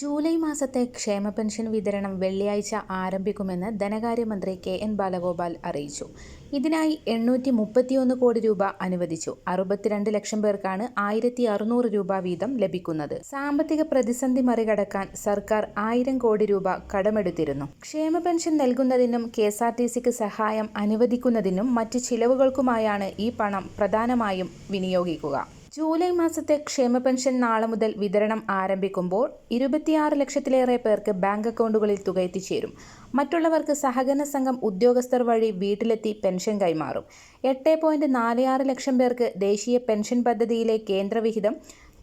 July മാസത്തെ ക്ഷേമ pension വിതരണം വെള്ളിയാഴ്ച ആരംഭിക്കുമെന്ന് ധനകാര്യമന്ത്രി കെ എൻ ബാലഗോപാൽ അറിയിച്ചു. ഇതിനായി എണ്ണൂറ്റി മുപ്പത്തിയൊന്ന് കോടി രൂപ അനുവദിച്ചു. അറുപത്തിരണ്ട് ലക്ഷം പേർക്കാണ് ആയിരത്തി അറുന്നൂറ് രൂപ വീതം ലഭിക്കുന്നത്. സാമ്പത്തിക പ്രതിസന്ധി മറികടക്കാൻ സർക്കാർ ആയിരം കോടി രൂപ കടമെടുത്തിരുന്നു. ക്ഷേമ പെൻഷൻ നൽകുന്നതിനും കെ എസ് ആർ ടി സിക്ക് സഹായം അനുവദിക്കുന്നതിനും മറ്റ് ചിലവുകൾക്കുമായാണ് ഈ പണം പ്രധാനമായും വിനിയോഗിക്കുക. ജൂലൈ മാസത്തെ ക്ഷേമ പെൻഷൻ നാളെ മുതൽ വിതരണം ആരംഭിക്കുമ്പോൾ ഇരുപത്തിയാറ് ലക്ഷത്തിലേറെ പേർക്ക് ബാങ്ക് അക്കൗണ്ടുകളിൽ തുക എത്തിച്ചേരും. മറ്റുള്ളവർക്ക് സഹകരണ സംഘം ഉദ്യോഗസ്ഥർ വഴി വീട്ടിലെത്തി പെൻഷൻ കൈമാറും. എട്ട് പോയിന്റ് നാല് ആറ് ലക്ഷം പേർക്ക് ദേശീയ പെൻഷൻ പദ്ധതിയിലെ കേന്ദ്രവിഹിതം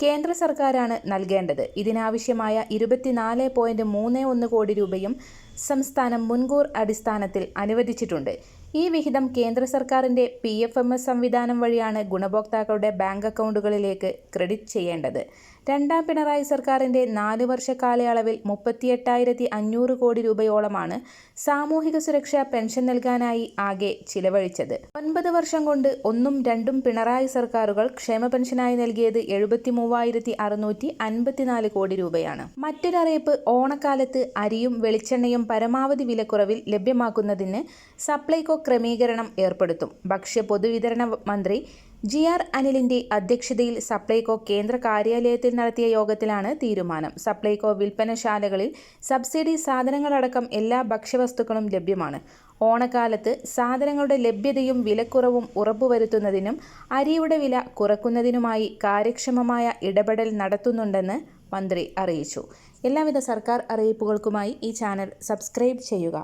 കേന്ദ്ര സർക്കാരാണ് നൽകേണ്ടത്. ഇതിനാവശ്യമായ ഇരുപത്തിനാല് പോയിന്റ് മൂന്ന് ഒന്ന് കോടി രൂപയും സംസ്ഥാനം മുൻകൂർ അടിസ്ഥാനത്തിൽ അനുവദിച്ചിട്ടുണ്ട്. ഈ വിഹിതം കേന്ദ്ര സർക്കാരിന്റെ പി എഫ് എം എസ് സംവിധാനം വഴിയാണ് ഗുണഭോക്താക്കളുടെ ബാങ്ക് അക്കൗണ്ടുകളിലേക്ക് ക്രെഡിറ്റ് ചെയ്യേണ്ടത്. രണ്ടാം പിണറായി സർക്കാരിന്റെ നാല് വർഷ കാലയളവിൽ മുപ്പത്തിയെട്ടായിരത്തി അഞ്ഞൂറ് കോടി രൂപയോളമാണ് സാമൂഹിക സുരക്ഷാ പെൻഷൻ നൽകാനായി ആകെ ചിലവഴിച്ചത്. ഒൻപത് വർഷം കൊണ്ട് ഒന്നും രണ്ടും പിണറായി സർക്കാരുകൾ ക്ഷേമ പെൻഷനായി നൽകിയത് എഴുപത്തി മൂവായിരത്തി അറുന്നൂറ്റി അൻപത്തിനാല് കോടി രൂപയാണ്. മറ്റൊരറിയിപ്പ് ഓണക്കാലത്ത് അരിയും വെളിച്ചെണ്ണയും പരമാവധി വിലക്കുറവിൽ ലഭ്യമാക്കുന്നതിന് സപ്ലൈകോ ക്രമീകരണം ഏർപ്പെടുത്തും. ഭക്ഷ്യ പൊതുവിതരണ മന്ത്രി ജി ആർ അനിലിന്റെ അധ്യക്ഷതയിൽ സപ്ലൈകോ കേന്ദ്ര കാര്യാലയത്തിൽ നടത്തിയ യോഗത്തിലാണ് തീരുമാനം. സപ്ലൈകോ വിൽപ്പനശാലകളിൽ സബ്സിഡി സാധനങ്ങളടക്കം എല്ലാ ഭക്ഷ്യവസ്തുക്കളും ലഭ്യമാണ്. ഓണക്കാലത്ത് സാധനങ്ങളുടെ ലഭ്യതയും വിലക്കുറവും ഉറപ്പുവരുത്തുന്നതിനും അരിയുടെ വില കുറക്കുന്നതിനുമായി കാര്യക്ഷമമായ ഇടപെടൽ നടത്തുന്നുണ്ടെന്ന് മന്ത്രി അറിയിച്ചു. എല്ലാവിധ സർക്കാർ അറിയിപ്പുകൾക്കുമായി ഈ ചാനൽ സബ്സ്ക്രൈബ് ചെയ്യുക.